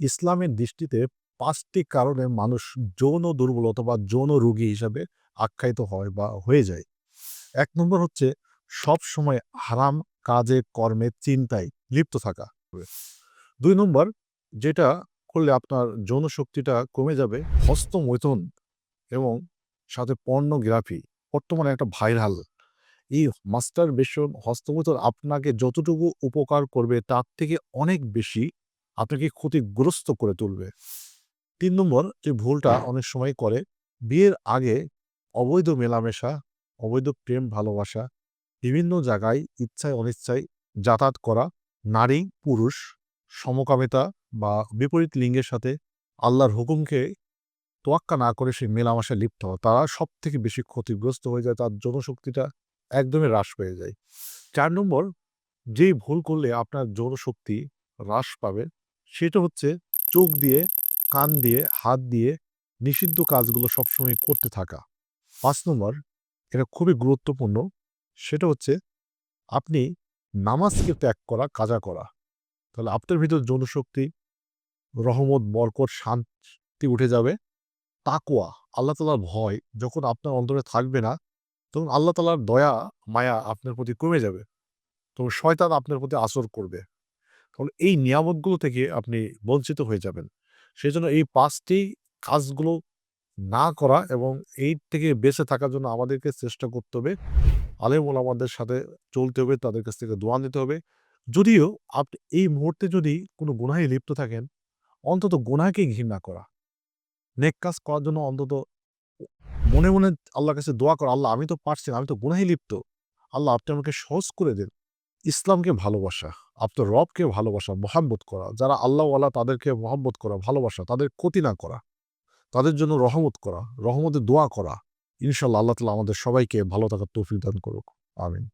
ইসলামের দৃষ্টিতে পাঁচটি কারণে মানুষ যৌন দুর্বলতা বা যৌন রোগী হিসাবে আখ্যায়িত হয় বা হয়ে যায়। এক নম্বর হচ্ছে সব সময় হারাম কাজে, কর্মে, চিন্তায় লিপ্ত থাকা। দুই নম্বর যেটা করলে আপনার যৌন শক্তিটা কমে যাবে, হস্তমৈথুন এবং সাথে পর্নোগ্রাফি, বর্তমানে একটা ভাইরাল। এই মাস্টার বেশন হস্তমৈথুন আপনাকে যতটুকু উপকার করবে তার থেকে অনেক বেশি আপনাকে ক্ষতিগ্রস্ত করে তুলবে। তিন নম্বর যে ভুলটা অনেক সময় করে বিয়ের আগে অবৈধ মেলামেশা অবৈধ প্রেম ভালোবাসা বিভিন্ন জায়গায় ইচ্ছায় অনিচ্ছায় যাতায়াত করা নারী পুরুষ সমকামিতা বা বিপরীত লিঙ্গের সাথে আল্লাহর হুকুমকে তোয়াক্কা না করে সেই মেলামেশায় লিপ্ত হয় তারা সব থেকে বেশি ক্ষতিগ্রস্ত হয়ে যায় তার জনশক্তিটা একদমই হ্রাস পেয়ে যায়। চার নম্বর যেই ভুল করলে আপনার জনশক্তি হ্রাস পাবে সেটা হচ্ছে চোখ দিয়ে, কান দিয়ে, হাত দিয়ে নিষিদ্ধ কাজগুলো সবসময় করতে থাকা। পাঁচ নম্বর, এটা খুবই গুরুত্বপূর্ণ, সেটা হচ্ছে আপনি নামাজকে ত্যাগ করা, কাজা করা। তাহলে আপনার ভিতর যৌনশক্তি, রহমত, বরকত, শান্তি উঠে যাবে। তাকোয়া আল্লাহ তালার ভয়, যখন আপনার অন্তরে থাকবে না, তখন আল্লাহ তালার দয়া, মায়া আপনার প্রতি কমে যাবে। তখন শয়তান আপনার প্রতি আসর করবে। তাহলে এই নিয়ামতগুলো থেকে আপনি বঞ্চিত হয়ে যাবেন। সেই জন্য এই পাঁচটি কাজগুলো না করা এবং এই থেকে বেঁচে থাকার জন্য আমাদেরকে চেষ্টা করতে হবে। আলেম ওলামাদের সাথে চলতে হবে, তাদের কাছ থেকে দোয়া নিতে হবে। যদিও আপনি এই মুহূর্তে যদি কোনো গুনাহে লিপ্ত থাকেন, অন্তত গুনাহকে ঘৃণা করা। নেক কাজ করার জন্য অন্তত মনে মনে আল্লাহর কাছে দোয়া করা, আল্লাহ, আমি তো পারছি না, আমি তো গুনাহে লিপ্ত। আল্লাহ, আপনি আমাকে সহজ করে দেন। ইসলামকে ভালোবাসা আপনার রবকে ভালোবাসা মোহাম্মত করা, যারা আল্লাহওয়ালা তাদেরকে মোহাম্মত করা, ভালোবাসা, তাদের ক্ষতি না করা, তাদের জন্য রহমত করা, রহমতে দোয়া করা, ইনশাল্লাহ আল্লাহ তালা আমাদের সবাইকে ভালো থাকার তৌফিক দান করুক, আমিন।